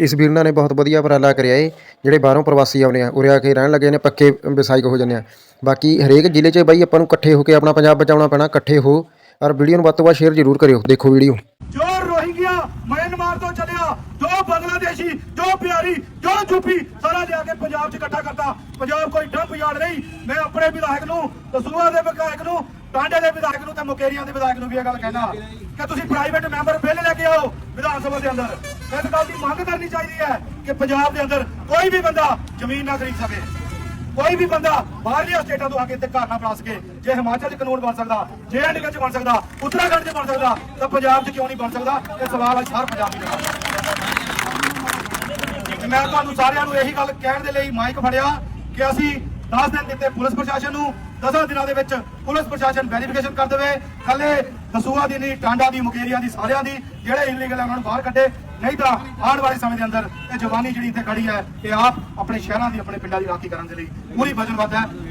ਇਸ ਵੀਰਾਂ ਨੇ ਬਹੁਤ ਵਧੀਆ ਉਪਰਾਲਾ ਕਰਿਆ ਏ, ਜਿਹੜੇ ਬਾਹਰੋਂ ਪ੍ਰਵਾਸੀ ਆਉਂਦੇ ਆ, ਉਰੇ ਆ ਕੇ ਰਹਿਣ ਲੱਗੇ ਨੇ, ਪੱਕੇ ਵਸਾਇਕ ਹੋ ਜਾਂਦੇ ਆ। ਬਾਕੀ ਹਰੇਕ ਜ਼ਿਲ੍ਹੇ 'ਚ ਬਾਈ ਆਪਾਂ ਨੂੰ ਇਕੱਠੇ ਹੋ ਕੇ ਆਪਣਾ ਪੰਜਾਬ ਬਚਾਉਣਾ ਪੈਣਾ, ਇਕੱਠੇ ਹੋ। ਔਰ ਵੀਡੀਓ ਨੂੰ ਵੱਧ ਤੋਂ ਵੱਧ ਸ਼ੇਅਰ ਜ਼ਰੂਰ ਕਰਿਓ, ਦੇਖੋ ਵੀਡੀਓ। ਜੋ ਰੋਹਿੰਗਿਆ ਮਿਆਂਮਾਰ ਤੋਂ ਚੱਲਿਆ, ਜੋ ਬੰਗਲਾਦੇਸ਼ੀ, ਜੋ ਪਿਆਰੀ ਜੋ ਯੂਪੀ, ਸਾਰਾ ਲਿਆ ਕੇ ਪੰਜਾਬ 'ਚ ਇਕੱਠਾ ਕਰਤਾ। ਪੰਜਾਬ ਕੋਈ ਡੰਪ ਯਾਰਡ ਨਹੀਂ, ਮੈਂ ਆਪਣੇ ਵਿਧਾਇਕ ਨੂੰ ਦਸੂਆ ਦੇ ਵਿਧਾਇਕ ਨੂੰ, ਟਾਂਡੇ ਦੇ ਵਿਧਾਇਕ ਨੂੰ ਤੇ ਮੁਕੇਰੀਆਂ ਦੇ ਵਿਧਾਇਕ ਨੂੰ ਵੀ ਇਹ ਗੱਲ ਕਹਿਣਾ। ਕਿ ਤੁਸੀਂ ਪ੍ਰਾਈਵੇਟ ਮੈਂਬਰ ਬਿੱਲ ਲੈ ਕੇ ਆਓ ਵਿਧਾਨ ਸਭਾ ਦੇ ਅੰਦਰ। ਇਸ ਗੱਲ ਦੀ ਮੰਗ ਕਰਨੀ ਚਾਹੀਦੀ ਹੈ ਕਿ ਪੰਜਾਬ ਦੇ ਅੰਦਰ ਕੋਈ ਵੀ ਬੰਦਾ ਜ਼ਮੀਨ ਨਾ ਖਰੀਦ ਸਕੇ। ਕੋਈ ਵੀ ਬੰਦਾ ਬਾਹਰਲੀਆਂ ਸਟੇਟਾਂ ਤੋਂ ਆ ਕੇ ਇੱਥੇ ਘਰ ਨਾ ਬਣਾ ਸਕੇ। ਜੇ ਹਿਮਾਚਲ 'ਚ ਕਾਨੂੰਨ ਬਣ ਸਕਦਾ, ਜੇ ਐਂਡ 'ਚ ਬਣ ਸਕਦਾ, ਉੱਤਰਾਖੰਡ 'ਚ ਬਣ ਸਕਦਾ, ਤਾਂ ਪੰਜਾਬ 'ਚ ਕਿਉਂ ਨਹੀਂ ਬਣ ਸਕਦਾ? ਇਹ ਸਵਾਲ ਅੱਜ ਹਰ ਪੰਜਾਬੀ ਦਾ। ਮੈਂ ਤੁਹਾਨੂੰ ਸਾਰਿਆਂ ਨੂੰ ਇਹੀ ਗੱਲ ਕਹਿਣ ਦੇ ਲਈ ਮਾਈਕ ਫੜਿਆ ਕਿ ਅਸੀਂ 10 ਦਿਨ ਦਿੱਤੇ ਪੁਲਿਸ ਪ੍ਰਸ਼ਾਸਨ ਨੂੰ 10 ਦਿਨਾਂ ਦੇ ਵਿੱਚ ਪੁਲਿਸ ਪ੍ਰਸ਼ਾਸਨ ਵੈਰੀਫਿਕੇਸ਼ਨ ਕਰ ਦੇਵੇ। ਕੱਲੇ ਦਸੂਆ ਦੀ ਨਹੀਂ, ਟਾਂਡਾ ਦੀ, ਮੁਕੇਰੀਆਂ ਦੀ, ਸਾਰਿਆਂ ਦੀ, ਜਿਹੜੇ ਇਲੀਗਲ ਹੈ ਉਹਨਾਂ ਨੂੰ ਬਾਹਰ ਕੱਢੇ। ਨਹੀਂ ਤਾਂ ਆਉਣ ਵਾਲੇ ਸਮੇਂ ਦੇ ਅੰਦਰ ਇਹ ਜਵਾਨੀ ਜਿਹੜੀ ਇੱਥੇ ਖੜੀ ਹੈ, ਇਹ ਆਪ ਆਪਣੇ ਸ਼ਹਿਰਾਂ ਦੀ, ਆਪਣੇ ਪਿੰਡਾਂ ਦੀ ਰਾਖੀ ਕਰਨ ਦੇ ਲਈ ਪੂਰੀ ਵਚਨਬੱਧ ਹੈ।